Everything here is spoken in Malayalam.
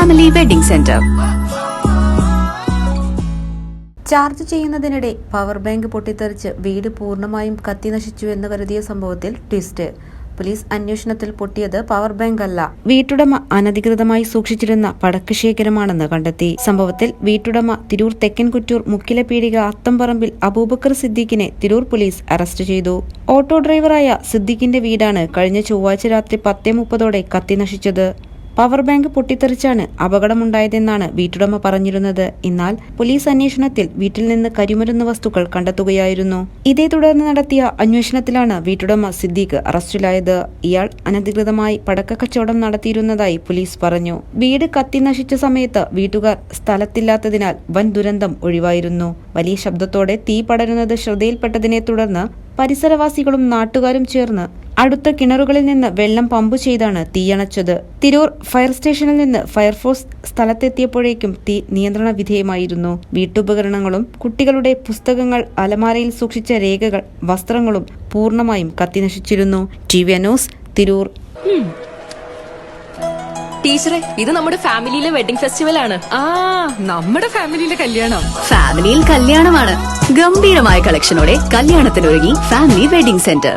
ഫാമിലി വെഡിംഗ് സെന്റർ ചാർജ് ചെയ്യുന്നതിനിടെ പവർ ബാങ്ക് പൊട്ടിത്തെറിച്ച് വീട് പൂർണമായും കത്തിനശിച്ചു എന്ന് കരുതിയ സംഭവത്തിൽ ട്വിസ്റ്റ്. പോലീസ് അന്വേഷണത്തിൽ പൊട്ടിയത് പവർ ബാങ്ക് അല്ല. വീട്ടുടമ അനധികൃതമായി സൂക്ഷിച്ചിരുന്ന പടക്ക് ശേഖരമാണെന്ന് കണ്ടെത്തി. സംഭവത്തിൽ വീട്ടുടമ തിരൂർ തെക്കൻകുറ്റൂർ മുക്കിലെ പീടിക അത്തംപറമ്പിൽ അബൂബക്കർ സിദ്ദീഖിനെ തിരൂർ പോലീസ് അറസ്റ്റ് ചെയ്തു. ഓട്ടോ ഡ്രൈവറായ സിദ്ദീഖിന്റെ വീടാണ് കഴിഞ്ഞ ചൊവ്വാഴ്ച രാത്രി പത്തേ മുപ്പതോടെ കത്തിനശിച്ചത് പവർ ബാങ്ക് പൊട്ടിത്തെറിച്ചാണ് അപകടമുണ്ടായതെന്നാണ് വീട്ടുടമ പറഞ്ഞിരുന്നത്. എന്നാൽ പോലീസ് അന്വേഷണത്തിൽ വീട്ടിൽ നിന്ന് കരിമരുന്ന് വസ്തുക്കൾ കണ്ടെത്തുകയായിരുന്നു. ഇതേ തുടർന്ന് നടത്തിയ അന്വേഷണത്തിലാണ് വീട്ടുടമ സിദ്ദീഖ് അറസ്റ്റിലായത്. ഇയാൾ അനധികൃതമായി പടക്ക കച്ചവടം നടത്തിയിരുന്നതായി പോലീസ് പറഞ്ഞു. വീട് കത്തി നശിച്ച സമയത്ത് വീട്ടുകാർ സ്ഥലത്തില്ലാത്തതിനാൽ വൻ ദുരന്തം ഒഴിവായിരുന്നു. വലിയ ശബ്ദത്തോടെ തീ പടരുന്നത് ശ്രദ്ധയിൽപ്പെട്ടതിനെ തുടർന്ന് പരിസരവാസികളും നാട്ടുകാരും ചേർന്ന് അടുത്ത കിണറുകളിൽ നിന്ന് വെള്ളം പമ്പ് ചെയ്താണ് തീയണച്ചത് തിരൂർ ഫയർ സ്റ്റേഷനിൽ നിന്ന് ഫയർഫോഴ്സ് സ്ഥലത്തെത്തിയപ്പോഴേക്കും തീ നിയന്ത്രണ വിധേയമായിരുന്നു. വീട്ടുപകരണങ്ങളും കുട്ടികളുടെ പുസ്തകങ്ങൾ അലമാരയിൽ സൂക്ഷിച്ച രേഖകൾ വസ്ത്രങ്ങളും പൂർണമായും കത്തിനശിച്ചിരുന്നു. T V news Tirur. ടീച്ചറെ ഇത് നമ്മുടെ ഫാമിലിയിലെ വെഡിംഗ് ഫെസ്റ്റിവൽ ആണ്. ആ നമ്മുടെ ഫാമിലിയിലെ കല്യാണം. ഫാമിലിയിൽ കല്യാണമാണ്. ഗംഭീരമായ കളക്ഷനോടെ കല്യാണത്തിനൊരുങ്ങി ഫാമിലി വെഡിംഗ് സെന്റർ.